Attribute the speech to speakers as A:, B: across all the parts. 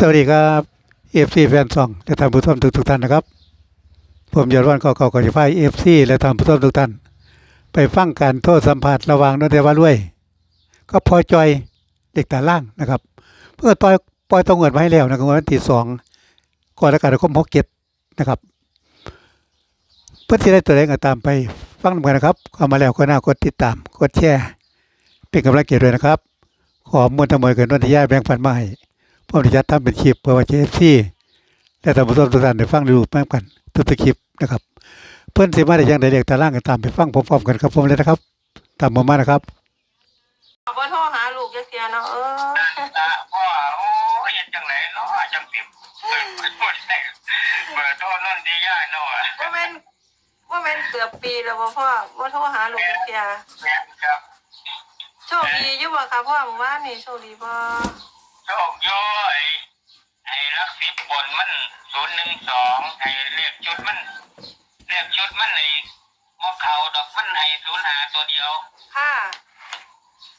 A: สวัสดีครับเอฟซีแฟนซองและท่านผู้ชมทุกทุกท่านนะครับ ผมยอดวันเก่าก่อจะพายเอฟซีและท่านผู้ชมทุกท่าน ไปฟังการโทษสัมผัสระหว่างนนทว่ารวย ก็พอจอยเด็กตาล่างนะครับ เพื่อต่อยปล่อยตัวเงินมาให้แล้วนะครับวันที่สองก่อนแล้วกันคมหกเจ็ดนะครับ เพื่อที่ได้ตัวแรงก็ตามไปฟังกันนะครับเข้ามาแล้วก็น่ากดติดตามกดแชร์เป็นกำลังใจด้วยนะครับ ขอมวลทั้งหมดเกินนนทยาแบ่งปันมาให้ ผมจะทำเป็นคลิปเพื่อว่าเจฟซีและท่านผู้ชมทุกท่านได้ฟังได้รู้แม่กันทุกๆคลิปนะครับ เพื่อนสิมาได้ยังได้เรียกตารางกันตามไปฟังพร้อมๆกันครับผมเลยนะครับ ตามผมมานะครับ
B: บ่โทรหาลูกจักเทียเนาะเออ
C: ตาพ่อโอ้ยเฮ็ดจังไหนเนาะจังสิบเปิดเปิดเปิดเปิดโทษนั่นดีย่าเนาะ
B: ว่าแม่นว่าแม่นเกือบปีแล้วบ่พ่อบ่โทรหาลูกจักเทีย
C: แม่นครับ
B: โชคดีอยู่บ่ค่ะพ่อหมู่บ้านนี่โชคดีบ่
C: โชคโย่ไอ้ไอ้รักสิบบนมันศูนย์หนึ่งสองไอ้เลขชุดมันเลขชุดมันไอ้มอเขาดอกมันไอ้ศูนย์หาตัวเดียว
B: ค่ะ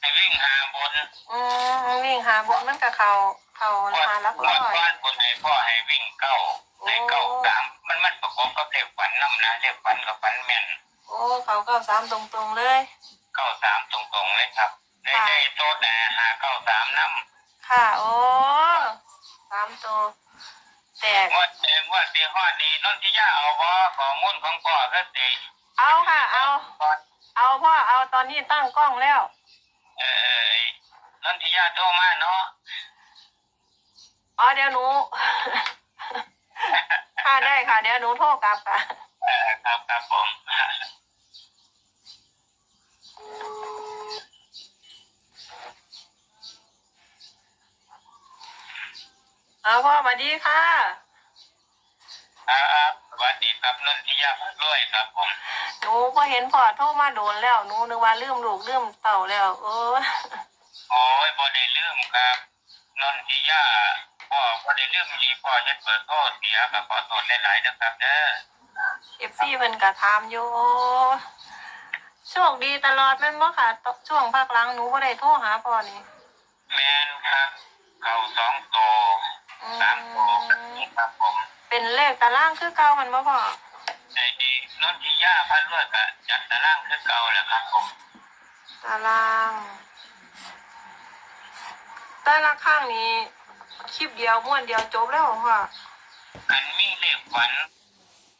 C: ไอ้วิ่งหาบน
B: อืมวิ่งหาบนมันก็เข้าเข้าหาลักร้อย
C: บ้านบนไอ้พ่อให้วิ่งเก้าไอ้เก้าสามมันมันประกอบกับเลขฝันน้ำนะเลขฝันกับฝันแม่น
B: โอ้เขาก็สามตรงๆเลย
C: เก้าสามตรงๆเลยครับได้ได้โต๊ะแต่หาเก้าสามน้ำ
B: ค่ะโอ้สามตัวแตก
C: งวดเองว่าตีฮอดนี้นนทิยาเอาบ่ข้อมูลของพ่อก็สิ
B: เอาค่ะ เอา
C: ก่อน
B: เอาพ่อเอาตอนนี้ตั้งกล้องแล้ว
C: เอ่อนนทิยาโทรมาเนาะ
B: อ๋อเดี๋ยวหนู ค่ะได้ค่ะ เดี๋ยวหนูโทรกลับค่ะ
C: เออครับครับผม
B: เอา พ่อสวัสดีค่ะ
C: ครับสวัสดีครับนนทิยาด้วยครับผม
B: หนูพอเห็นพ่อโทรมาโดนแล้วหนูนึกว่าลืมลูกลืมเต่าแล้ว เออ
C: โอ้ยบ่ได้ลืมครับนนทิยาพ่อบ่ได้ลืมอีพ่อจะเปิดโทษเสียก็ขอโทษหลายๆนะครับเด้อ
B: เอฟซีเพิ่นกะถามอยู่โชคดีตลอดแม่นบ่ค่ะตช่วงภาคหลังหนูบ่ได้โทรหาพ่อนี่
C: แม่นครับ เข้าสองโต
B: อื
C: สามโตแบบนี้ครับผม
B: เป็นเลขตารางคือเก่ามันบ่พ่อ
C: ไอ้ที่นนทิยาพันรวดก็จัดตารางคือเก่าแหละครับผม
B: ตาราง แต่ละข้างนี้คลิปเดียวม้วนเดียวจบแล้วเหรอพ่อ
C: อันมีเลขฝัน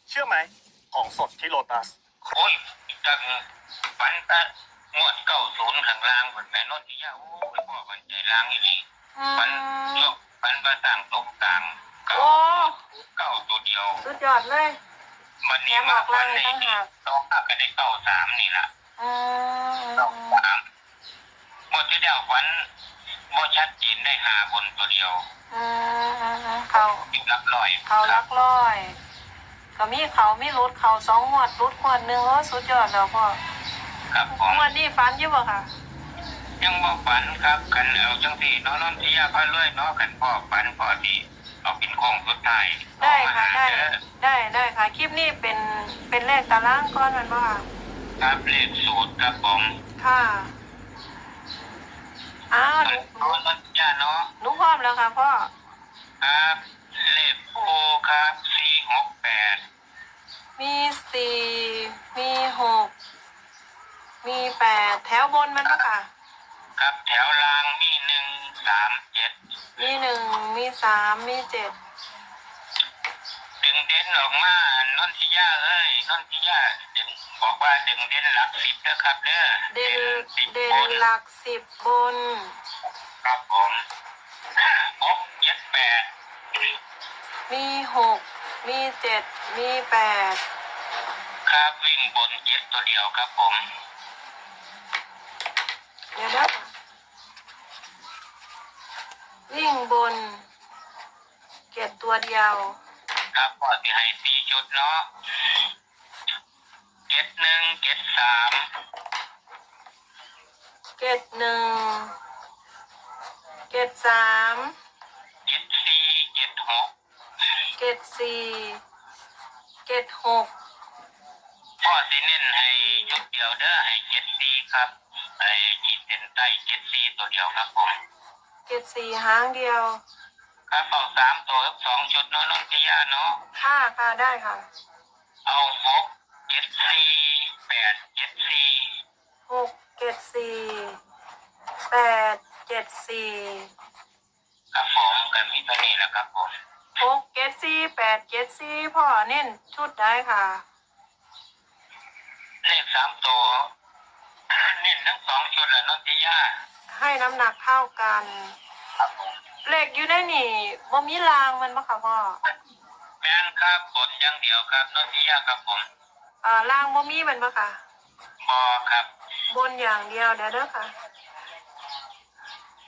D: เชื่อไหม ของสดที่โลตัส
C: โอ้ยจังฝันตะงวดเก้าศูนย์ข้างล่างคนแม่นนทิยาโอ้ยพ่อมันใจล่างอีนี่
B: อื
C: ฝัน
B: ม
C: โลก ฝันประสร้างตกต่างเก้า
B: โอ้
C: เก้าตัวเดียว
B: สุดยอดเลย
C: มันนี้มาฝันในนี่ต้องหักกันได้เก้าสามนี่ล่ะ
B: อืม
C: เก้าสามงวดที่เดียวฝันโมชัดจีนได้หาบนตัวเดียว
B: อืมเขา
C: อยู่รับลอย
B: เขาลักร้อย ก็มีเขามีรุดเขาสองงวดรุดงวดหนึ่งโอ้สุดยอดแล้วพ่อ
C: ครับผม
B: งวดนี้ฟันอยู่บ่ค่ะ
C: ยังบอกฝันครับกันเอาจังที่น้องนนทิยาพันรวยเนาะกันพ่อฝันพ่อที่เอาเป็นโค้งสุดท้าย
B: ได้ค่ะ
C: เอา
B: ได้
C: มาหาเด้อ
B: ได้ได้ค่ะ คลิปนี้เป็นเป็นเลขตารางก้อนมันบ่ค่ะ
C: ครับเลขสูตรครับผม
B: ค่ะอ้าวห
C: น้
B: นู
C: องนนทิยาเนาะ
B: หนูพร้อมแล้วค่ะพ่อ
C: ครับเลขโอครับสี่หกแปด
B: มีสี่มีหกมีแปดแถวบนมันบ่ค่ะ
C: ครับแถวรางมีหนึ่งสามเจ็ด
B: มีหนึ่งมีสามมีเจ็ด
C: ดึงเด่นออกมานนทิยาเอ้ยนนทิยาดึงบอกว่าดึงเด่นหลักสิบนะครับเด้อ
B: เด่น
C: สิบ
B: เด่น
C: บน
B: หลักสิบบน
C: ครับผมห้าหกเจ็ดแปด
B: มีหกมีเจ็ดมีแปด
C: ครับวิ่งบนเจ็ดตัวเดียวครับผม
B: เดี๋ยวนะวิ่งบนเก็บตัวเดียว
C: ครับพอที่ให้สี่ชุดเนาะเจ็ดหนึ่งเจ็ดสาม
B: เก็บหนึ่งเก็บสาม
C: เจ็ดสี่เจ็ดหก
B: เก็บสี่เก็บหก
C: พ่อสิเน้นให้ชุดเดียวเด้อให้เจ็ดสี่ครับไอ้ จีเส้นใต้เจ็ดสี่ตัวเดียวครับผม
B: เก็บสี่หางเดียว
C: ครับเอาสามตัวสองชุดเนาะนนทิยาเนาะ
B: ค่ะค่ะได้ค่ะ
C: เอาหกเจ็ดสี่แปดเจ็ดสี่
B: หกเจ็ดสี่แปดเจ็ดสี่
C: ครับผมก็มีเท่านี้แหละครับผม
B: หกเจ็ดสี่แปดเจ็ดสี่พ่อเน้นชุดได้ค่ะ
C: เลขสามตัว เน้น ทั้งสองชุดแหละนนทิยา
B: ให้น้ำหนักเท่ากัน
C: ครับผม
B: เลขอยู่ในนี่บ่มีรางมันปะค่ะพ่อ
C: แม่นครับบนอย่างเดียวครับนนทิยาครับผม
B: เอ่อรางบ่มีมันปะค่ะ
C: บอครับ
B: บนอย่างเดียวเดี๋ยวเด้อค่ะ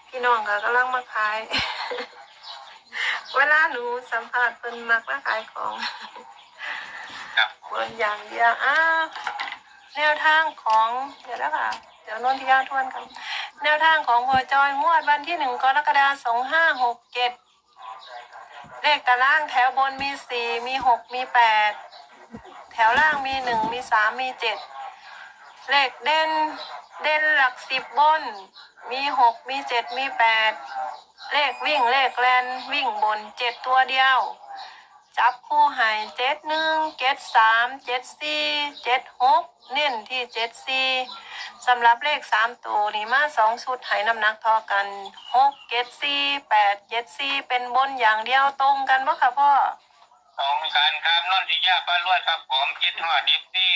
B: พี่น้องก็กำลังมาขาย เวลาหนูสัมภาษณ์เพิ่นมักมาขายของ
C: ครับ
B: บนอย่างเดียวอ้าวแนวทางของเดี๋ยวแล้วค่ะเดี๋ยวนนทิยาทวนกันแนวทางของพอจอยงวดวันที่หนึ่งกรกฎาคมสองห้าหกเจ็ดเลขตารางแถวบนมีสี่มีหกมีแปดแถวล่างมีหนึ่งมีสามมีเจ็ดเลขเด่นเด่นหลักสิบบน มีหกมีเจ็ดมีแปดเลขวิ่งเลขแลนวิ่งบนเจ็ดตัวเดียว จับคู่หายเจ็ดหนึ่งเจ็ดสามเจ็ดสี่เจ็ดหกเน้นที่เจ็ดสี่ สำหรับเลขสามตัวนี่มาสองชุดใหายน้ำหนักเทอกันหกเจ็ดสี่แปดเจ็ดสี่เป็นบนอย่างเดียวตรงกันปะคะพ่อ
C: ตรงกันครับนนทิยาป้ารวยครับผมคิดฮอดดิฟที่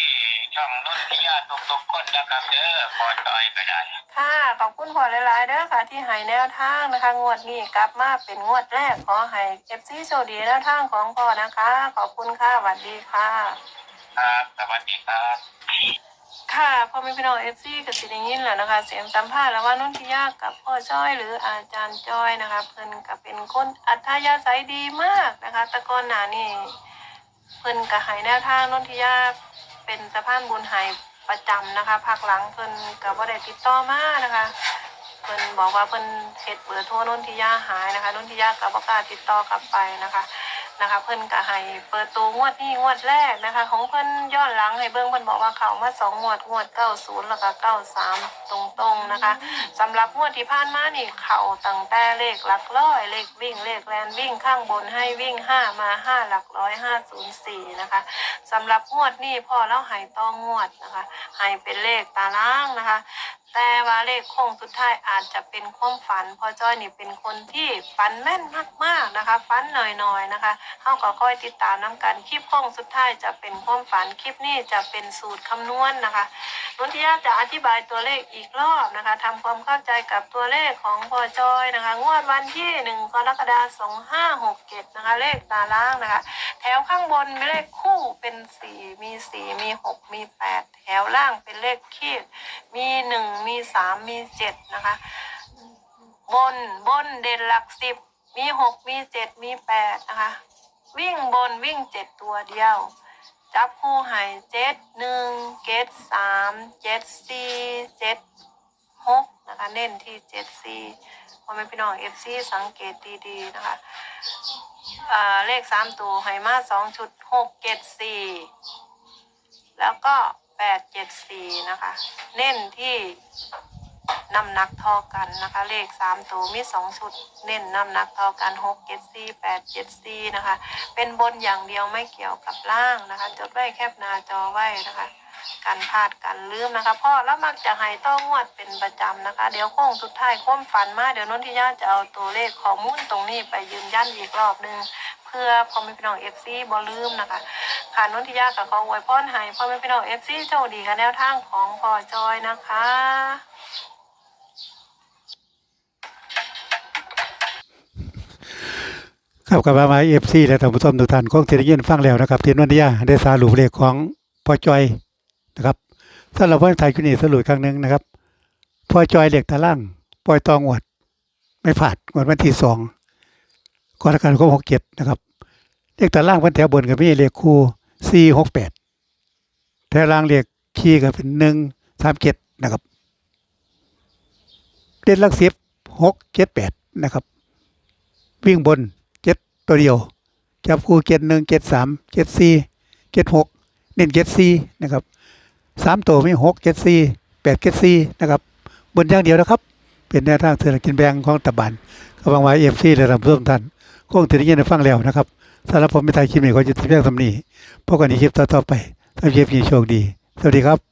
C: ช่องนนทิยาทุกๆคนนะครับเด้อพอจอยก็ได้
B: ค่ะ ขอบคุณพ่อหลายๆเด้อค่ะ ที่ใหายแนวทางนะคะ งวดนี้กลับมาเป็นงวดแรกขอให้เอฟซีโชคดีแนวทางของพ่อนะคะ ขอบคุณค่ะสวัสดีค่ะ
C: ครับสวัสดีครับ
B: ค่ะพ่อแม่พี่น้องเอฟซีกับสิได้ยินแหล้วนะคะ เสียงสัมภาษณ์แล้วว่านุ่นทิยากับพ่อจ้อย หรืออาจารย์จ้อยนะคะเพิ่นกับเป็นคนอัธยาศัยดีมากนะคะ ตะกอนหนานี่เพิ่นกับหายแนวทางนุ่นทิยาเป็นสะพานบุญหายประจำนะคะภาคหลังเพิ่นกับว่าได้ติดต่อมานะคะเพิ่นบอกว่าเพิ่นเฮ็ดเบอร์โทรนุ่นทิยาหายนะคะนุ่นทิยากับประกล้าติดต่อกลับไปนะคะ นะคะ เพิ่นก็ให้เปิดตัวงวดนี้งวดแรกนะคะ ของเพิ่นย้อนหลังให้เบิ่งเพิ่นบอกว่าเขามาสองงวดงวดเก้าศูนย์แล้วก็เก้าสามตรงๆนะคะสำหรับงวดที่ผ่านมานี่เขาตั้งแต่เลขหลักร้อยเลขวิ่งเลขแลนวิ่งข้างบนให้วิ่งห้ามาห้าหลักร้อยห้าศูนย์สี่นะคะสำหรับงวดนี้พอเราใหายต้องงวดนะคะให้เป็นเลขตารางนะคะ แต่ว่าเลขโค้งสุดท้ายอาจจะเป็นความฝันพอจ้อยนี่เป็นคนที่ฝันแม่นมากๆนะคะฝันหน่อยๆนะคะเขาก็ค่อยติดตามน้กันคลิปโค้งสุดท้ายจะเป็นความฝันคลิปนี้จะเป็นสูตรคำนวณนะคะนุทิยาจะอธิบายตัวเลขอีกรอบนะคะทำความเข้าใจกับตัวเลขของพอจอยนะคะ งวดวันที่หนึ่งกรกฎาคมสองห้าหกเจ็ดนะคะเลขตารางนะคะ แถวข้างบนมีเลขคู่เป็นสี่มีสี่มีหกมีแปดแถวล่างเป็นเลขคีดมีหนึ่งมีสามมีเจ็ดนะคะ บนบนเด่นหลักสิบมีหกมีเจ็ดมีแปดนะคะ วิ่งบนวิ่งเจ็ดตัวเดียว จับคู่หายเจ็ดหนึ่งเจ็ดสามเจ็ดสี่เจ็ดหกนะคะเน้นที่เจ็ดสี่พอแม่พี่น้องเอฟซีสังเกตดีๆนะคะเลขสามตัวไฮมาสองชุดหกเจ็ดสี่แล้วก็ แปดเจ็ดสี่นะคะ เน้นที่น้ำหนักเทอกันนะคะ เลขสามตัวมีสองชุด เน้นน้ำหนักเทอกันหกเจ็ดสี่แปดเจ็ดสี่นะคะ เป็นบนอย่างเดียวไม่เกี่ยวกับล่างนะคะ จดไว้แคปหน้าจอไว้นะคะการพลาดการลืมนะคะพ่อแล้วมักจะให้ต้องงวดเป็นประจำนะคะ เดี๋ยวโค้งสุดท้ายคว่ำฝันมา เดี๋ยวนนทิยาจะเอาตัวเลขข้อมูลตรงนี้ไปยืนยันอีกรอบหนึ่ง เพื่อพ่อแม่พี่น้องเอฟซีบอลืมนะคะค่ะนนทิยากับขออวยพรให้พ่อแม่พี่น้องเอฟซีโชคดีกับแนวทางของพ่อจอยนะคะ
A: ครับกับมาเอฟซีและท่านผู้ชมทุกท่านคงจะได้ยินฟังแล้วนะครับที่นนทิยาได้สารุปเลขของพ่อจอยนะครับสำหรับวันไทยคุนี่สรุปครั้งหนึ่งนะครับพ่อจอยเหลขตารางปล่อยตองวด ไม่ผาดงวดวันที่สอง กรกฎาคมหกเจ็ดนะครับ เลขตารางพันแถวบนกับมีเลขคู่สี่หกแปดแถวล่างเลขคีย์ก็เป็นหนึ่งสามเจ็ดนะครับเด่นลักสิบหกเจ็ดแปดนะครับ วิ่งบนเจ็ดตัวเดียว จับคู่เจ็ดหนึ่งเจ็ดสามเจ็ดสี่เจ็ดหกเน้นเจ็ดสี่นะครับสามตัวมีหกเจ็ดสี่แปดเจ็ดสี่นะครับ บนอย่างเดียวนะครับ เป็นแนวทางเศรษฐกิจแบงของตะบันก็บางไว้เอฟซีและทำร่วมท่าน คงถึงได้ยินได้ฟังแล้วนะครับสำหรับผมไม่ทยคลิปนี้ขอจะทิ้งเพียงสำนีพบกันในคลิปต่อๆไปถ้าคลิปนี้โชคดี สวัสดีครับ